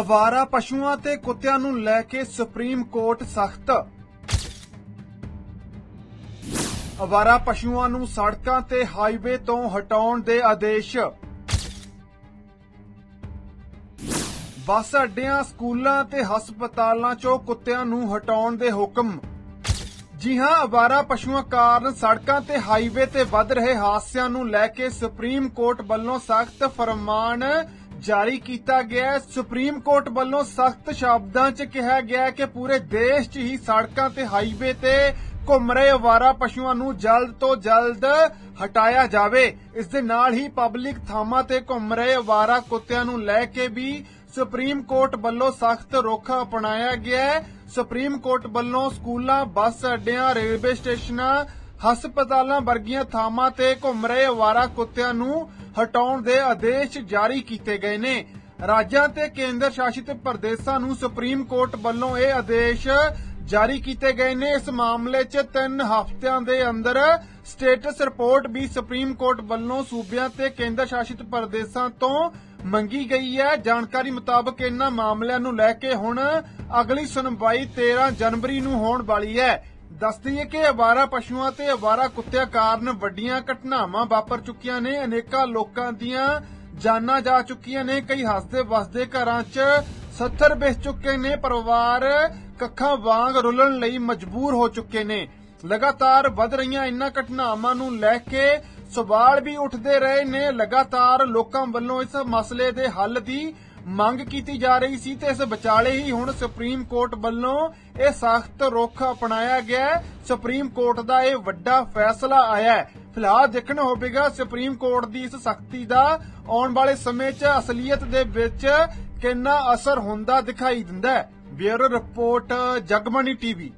ਅਵਾਰਾ ਪਸ਼ੂਆਂ ਤੇ ਕੁੱਤਿਆਂ ਨੂੰ ਲੈ ਕੇ ਸੁਪਰੀਮ ਕੋਰਟ ਸਖਤ। ਅਵਾਰਾ ਪਸ਼ੂਆਂ ਨੂੰ ਸੜਕਾਂ ਤੇ ਹਾਈਵੇ ਤੋਂ ਹਟਾਉਣ ਦੇ ਆਦੇਸ਼। ਬੱਸ ਅੱਡਿਆਂ, ਸਕੂਲਾਂ ਤੇ ਹਸਪਤਾਲਾਂ 'ਚੋਂ ਕੁੱਤਿਆਂ ਨੂੰ ਹਟਾਉਣ ਦੇ ਹੁਕਮ। ਜੀ ਹਾਂ, ਅਵਾਰਾ ਪਸ਼ੂਆਂ ਕਾਰਨ ਸੜਕਾਂ ਤੇ ਹਾਈਵੇ ਤੇ ਵੱਧ ਰਹੇ ਹਾਦਸਿਆਂ ਨੂੰ ਲੈ ਕੇ ਸੁਪਰੀਮ ਕੋਰਟ ਵੱਲੋਂ ਸਖਤ ਫਰਮਾਨ ਜਾਰੀ ਕੀਤਾ ਗਿਆ ਹੈ। ਸੁਪਰੀਮ ਕੋਰਟ ਵੱਲੋਂ ਸਖਤ ਸ਼ਬਦਾਂ 'ਚ ਕਿਹਾ ਗਿਆ ਹੈ ਕਿ ਪੂਰੇ ਦੇਸ਼ 'ਚ ਹੀ ਸੜਕਾਂ ਤੇ ਹਾਈਵੇ ਤੇ ਘੁੰਮ ਰਹੇ ਅਵਾਰਾ ਪਸ਼ੂਆਂ ਨੂੰ ਜਲਦ ਤੋਂ ਜਲਦ ਹਟਾਇਆ ਜਾਵੇ। ਇਸ ਦੇ ਨਾਲ ਹੀ ਪਬਲਿਕ ਥਾਵਾਂ ਤੇ ਘੁੰਮ ਰਹੇ ਅਵਾਰਾ ਕੁੱਤਿਆਂ ਨੂੰ ਲੈ ਕੇ ਵੀ ਸੁਪਰੀਮ ਕੋਰਟ ਵੱਲੋਂ ਸਖਤ ਰੁਖ ਅਪਣਾਇਆ ਗਿਆ ਹੈ। ਸੁਪਰੀਮ ਕੋਰਟ ਵੱਲੋਂ ਸਕੂਲਾਂ, ਬੱਸ ਅੱਡਿਆਂ, ਰੇਲਵੇ ਸਟੇਸ਼ਨਾਂ, ਹਸਪਤਾਲਾਂ ਵਰਗੀਆਂ ਥਾਵਾਂ ਤੇ ਘੁੰਮ ਰਹੇ ਅਵਾਰਾ ਕੁੱਤਿਆਂ ਨੂੰ ਹਟਾਉਣ ਦੇ ਆਦੇਸ਼ ਜਾਰੀ ਕੀਤੇ ਗਏ ਨੇ। ਰਾਜਾਂ ਤੇ ਕੇਂਦਰ ਸ਼ਾਸਿਤ ਪ੍ਰਦੇਸ਼ਾਂ ਨੂੰ ਸੁਪਰੀਮ ਕੋਰਟ ਵੱਲੋਂ ਇਹ ਆਦੇਸ਼ ਜਾਰੀ ਕੀਤੇ ਗਏ ਨੇ। ਇਸ ਮਾਮਲੇ 'ਚ 3 ਹਫ਼ਤਿਆਂ ਦੇ ਅੰਦਰ ਸਟੇਟਸ ਰਿਪੋਰਟ ਵੀ ਸੁਪਰੀਮ ਕੋਰਟ ਵੱਲੋਂ ਸੂਬਿਆਂ ਤੇ ਕੇਂਦਰ ਸ਼ਾਸਿਤ ਪ੍ਰਦੇਸ਼ਾਂ ਤੋਂ ਮੰਗੀ ਗਈ ਹੈ। ਜਾਣਕਾਰੀ ਮੁਤਾਬਕ ਇਹਨਾਂ ਮਾਮਲਿਆਂ ਨੂੰ ਲੈ ਕੇ ਹੁਣ ਅਗਲੀ ਸੁਣਵਾਈ 13 ਜਨਵਰੀ ਨੂੰ ਹੋਣ ਵਾਲੀ ਹੈ। ਦੱਸ ਦਈਏ ਕਿ ਅਵਾਰਾ ਪਸ਼ੂਆਂ ਤੇ ਅਵਾਰਾ ਕੁੱਤਿਆਂ ਕਾਰਨ ਵੱਡੀਆਂ ਘਟਨਾਵਾਂ ਵਾਪਰ ਚੁੱਕੀਆਂ ਨੇ। ਅਨੇਕਾਂ ਲੋਕਾਂ ਦੀਆਂ ਜਾਨਾਂ ਜਾ ਚੁੱਕੀਆਂ ਨੇ। ਕਈ ਹੱਸਦੇ ਵਸਦੇ ਘਰਾਂ 'ਚ ਸੱਥਰ ਵੇਚ ਚੁੱਕੇ ਨੇ। ਪਰਿਵਾਰ ਕੱਖਾਂ ਵਾਂਗ ਰੁਲਣ ਲਈ ਮਜਬੂਰ ਹੋ ਚੁੱਕੇ ਨੇ। ਲਗਾਤਾਰ ਵੱਧ ਰਹੀਆਂ ਇਨ੍ਹਾਂ ਘਟਨਾਵਾਂ ਨੂੰ ਲੈ ਕੇ ਸਵਾਲ ਵੀ ਉੱਠਦੇ ਰਹੇ ਨੇ। ਲਗਾਤਾਰ ਲੋਕਾਂ ਵੱਲੋਂ ਇਸ ਮਸਲੇ ਦੇ ਹੱਲ ਦੀ ਮੰਗ ਕੀਤੀ ਜਾ ਰਹੀ ਸੀ ਤੇ ਇਸ ਵਿਚਾਲੇ ਹੀ ਹੁਣ ਸੁਪਰੀਮ ਕੋਰਟ ਵੱਲੋਂ ਇਹ ਸਖਤ ਰੁਖ ਅਪਣਾਇਆ ਗਿਆ ਸੁਪਰੀਮ ਕੋਰਟ ਦਾ ਇਹ ਵੱਡਾ ਫੈਸਲਾ ਆਇਆ ਹੈ। ਫਿਲਹਾਲ ਦੇਖਣਾ ਹੋਵੇਗਾ ਸੁਪਰੀਮ ਕੋਰਟ ਦੀ ਇਸ ਸਖਤੀ ਦਾ ਆਉਣ ਵਾਲੇ ਸਮੇਂ 'ਚ ਅਸਲੀਅਤ ਦੇ ਵਿੱਚ ਕਿੰਨਾ ਅਸਰ ਹੁੰਦਾ ਦਿਖਾਈ ਦਿੰਦਾ ਹੈ। Bureau report Jagmani TV.